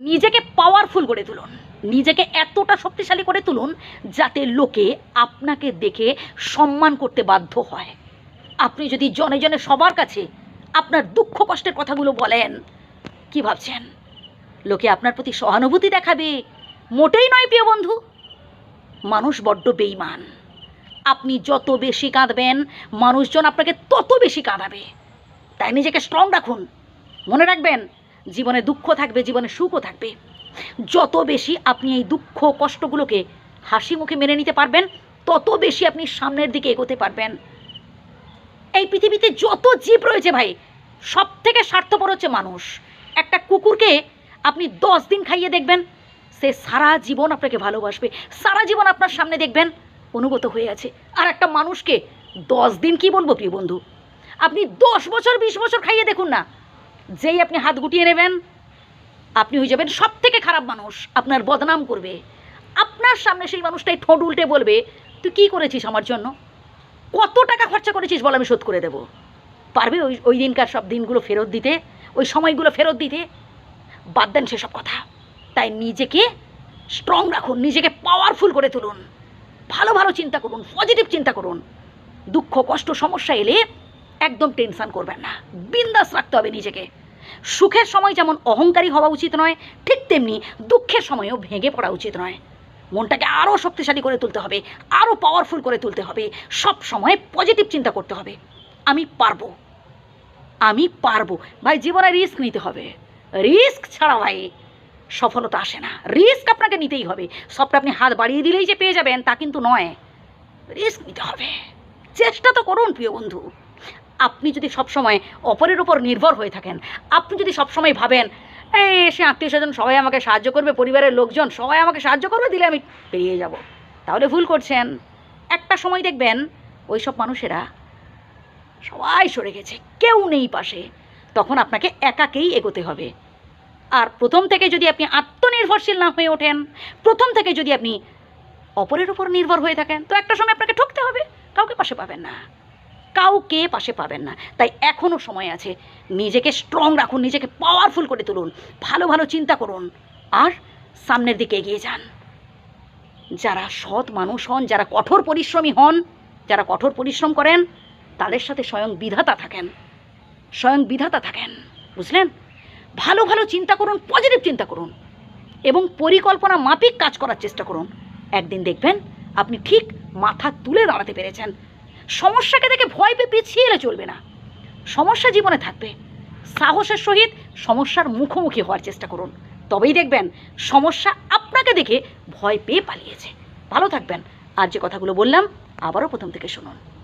নিজেকে পাওয়ারফুল করে তুলুন। নিজেকে এতটা শক্তিশালী করে তুলুন যাতে লোকে আপনাকে দেখে সম্মান করতে বাধ্য হয়। আপনি যদি জনে জনে সবার কাছে আপনার দুঃখ কষ্টের কথাগুলো বলেন, কি ভাবছেন? লোকে আপনার প্রতি সহানুভূতি দেখাবে, মোটেই নয় প্রিয় বন্ধু। মানুষ বড্ড বেইমান আপনি যত বেশি কাঁদবেন, মানুষজন আপনাকে তত বেশি কাঁদাবে। তাই নিজেকে স্ট্রং রাখুন। মনে রাখবেন জীবনে দুঃখ থাকবে, জীবনে সুখও থাকবে। যত বেশি আপনি এই দুঃখ, কষ্টগুলোকে হাসি মুখে মেনে নিতে পারবেন, তত বেশি আপনি সামনের দিকে এগোতে পারবেন। এই পৃথিবীতে যত জীব রয়েছে ভাই সব থেকে স্বার্থপর হচ্ছে মানুষ। একটা কুকুরকে আপনি দশ দিন খাইয়ে দেখবেন, সে সারা জীবন আপনাকে ভালোবাসবে, সারা জীবন আপনার সামনে দেখবেন, অনুগত হয়ে আছে। আর একটা মানুষকে দশ দিন কি বলব প্রিয় বন্ধু? আপনি দশ বছর, বিশ বছর খাইয়ে দেখুন না যেই আপনি হাত গুটিয়ে নেবেন, আপনি হয়ে যাবেন সব থেকে খারাপ মানুষ। আপনার বদনাম করবে। আপনার সামনে সেই মানুষটাই ঠোঁট উল্টে বলবে, তুই কী করেছিস আমার জন্য? কত টাকা খরচা করেছিস বল, আমি শোধ করে দেবো। পারবে ওই ওই দিনকার সব দিনগুলো ফেরত দিতে, ওই সময়গুলো ফেরত দিতে? বাদ দেন সেসব কথা। তাই নিজেকে স্ট্রং রাখুন, নিজেকে পাওয়ারফুল করে তুলুন। ভালো ভালো চিন্তা করুন পজিটিভ চিন্তা করুন। দুঃখ, কষ্ট, সমস্যা এলে একদম টেনশান করবেন না। বিন্দাস রাখতে হবে নিজেকে। সুখের সময় যেমন অহংকারী হওয়া উচিত নয়, ঠিক তেমনি দুঃখের সময়ও ভেঙে পড়া উচিত নয়। মনটাকে আরও শক্তিশালী করে তুলতে হবে, আরও পাওয়ারফুল করে তুলতে হবে, সব সময় পজিটিভ চিন্তা করতে হবে। আমি পারব। আমি পারব। ভাই, জীবনে রিস্ক নিতে হবে। রিস্ক ছাড়া ভাই সফলতা আসে না। রিস্ক আপনাকে নিতেই হবে। সবটা আপনি হাত বাড়িয়ে দিলেই যে পেয়ে যাবেন, তা কিন্তু নয়। রিস্ক নিতে হবে। চেষ্টা তো করুন, প্রিয় বন্ধু। আপনি যদি সবসময় অপরের উপর নির্ভর হয়ে থাকেন, আপনি যদি সবসময় ভাবেন, এই এসে আত্মীয় স্বজন সবাই আমাকে সাহায্য করবে, পরিবারের লোকজন সবাই আমাকে সাহায্য করবে, দিলে আমি পেরিয়ে যাব। তাহলে ভুল করছেন। একটা সময় দেখবেন ওই সব মানুষেরা সবাই সরে গেছে, কেউ নেই পাশে। তখন আপনাকে একাকেই এগোতে হবে। আর প্রথম থেকে যদি আপনি আত্মনির্ভরশীল না হয়ে ওঠেন, প্রথম থেকে যদি আপনি অপরের উপর নির্ভর হয়ে থাকেন, তো একটা সময় আপনাকে ঠকতে হবে, কাউকে পাশে পাবেন না। কাউকে পাশে পাবেন না। তাই এখনও সময় আছে। নিজেকে স্ট্রং রাখুন, নিজেকে পাওয়ারফুল করে তুলুন। ভালো ভালো চিন্তা করুন। আর সামনের দিকে এগিয়ে যান। যারা সৎ মানুষ হন, যারা কঠোর পরিশ্রমী হন, যারা কঠোর পরিশ্রম করেন, তাদের সাথে স্বয়ং বিধাতা থাকেন। স্বয়ং বিধাতা থাকেন। বুঝলেন? ভালো ভালো চিন্তা করুন পজিটিভ চিন্তা করুন। এবং পরিকল্পনা মাফিক কাজ করার চেষ্টা করুন। একদিন দেখবেন আপনি ঠিক মাথা তুলে দাঁড়াতে পেরেছেন। সমস্যাকে দেখে ভয় পেয়ে পিছিয়ে এলে চলবে না। সমস্যা জীবনে থাকবে। সাহসের সহিত সমস্যার মুখোমুখি হওয়ার চেষ্টা করুন। তবেই দেখবেন সমস্যা আপনাকে দেখে ভয় পেয়ে পালিয়েছে। ভালো থাকবেন। আর যে কথাগুলো বললাম, আবারও প্রথম থেকে শুনুন।